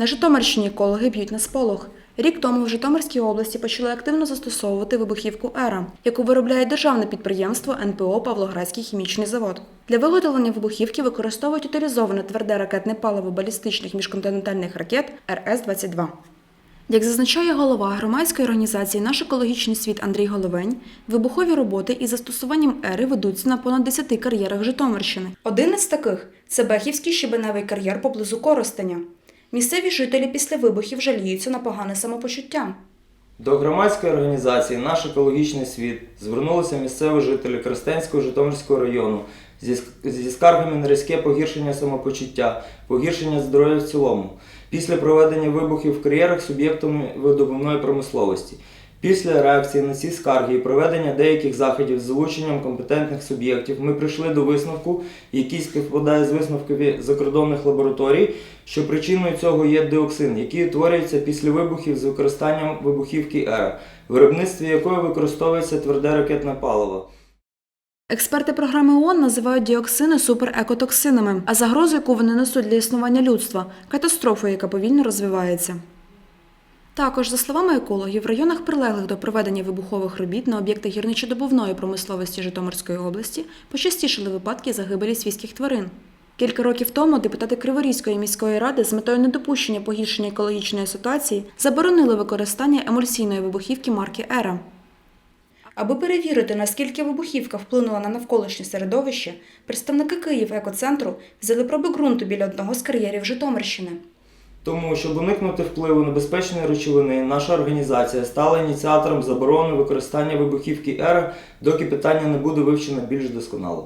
На Житомирщині екологи б'ють на сполох. Рік тому в Житомирській області почали активно застосовувати вибухівку «Ера», яку виробляє державне підприємство НПО Павлоградський хімічний завод. Для виготовлення вибухівки використовують утилізоване тверде ракетне паливо балістичних міжконтинентальних ракет РС-22. Як зазначає голова громадської організації Наш екологічний світ Андрій Головень, вибухові роботи із застосуванням ери ведуться на понад 10 кар'єрах Житомирщини. Один із таких це Бехівський щебеневий кар'єр поблизу Коростеня. Місцеві жителі після вибухів жаліються на погане самопочуття. До громадської організації Наш екологічний світ звернулися місцеві жителі Крестенського Житомирського району зі, скаргами на різке погіршення самопочуття, погіршення здоров'я в цілому, після проведення вибухів в кар'єрах суб'єктами видобувної промисловості. Після реакції на ці скарги і проведення деяких заходів з залученням компетентних суб'єктів ми прийшли до висновку, який співпадає з висновками закордонних лабораторій, що причиною цього є диоксин, який утворюється після вибухів з використанням вибухівки ЕРА, виробництві якої використовується тверде ракетне паливо. Експерти програми ООН називають діоксини суперекотоксинами, а загрозу, яку вони несуть для існування людства катастрофою, яка повільно розвивається. Також, за словами екологів, в районах, прилеглих до проведення вибухових робіт на об'єктах гірничодобувної промисловості Житомирської області, почастішали випадки загибелі свійських тварин. Кілька років тому депутати Криворізької міської ради з метою недопущення погіршення екологічної ситуації заборонили використання емульсійної вибухівки марки Ера. Аби перевірити, наскільки вибухівка вплинула на навколишнє середовище, представники Київ екоцентру взяли проби ґрунту біля одного з кар'єрів Житомирщини. Тому, щоб уникнути впливу небезпечної речовини, наша організація стала ініціатором заборони використання вибухівки ЕРА, доки питання не буде вивчено більш досконало.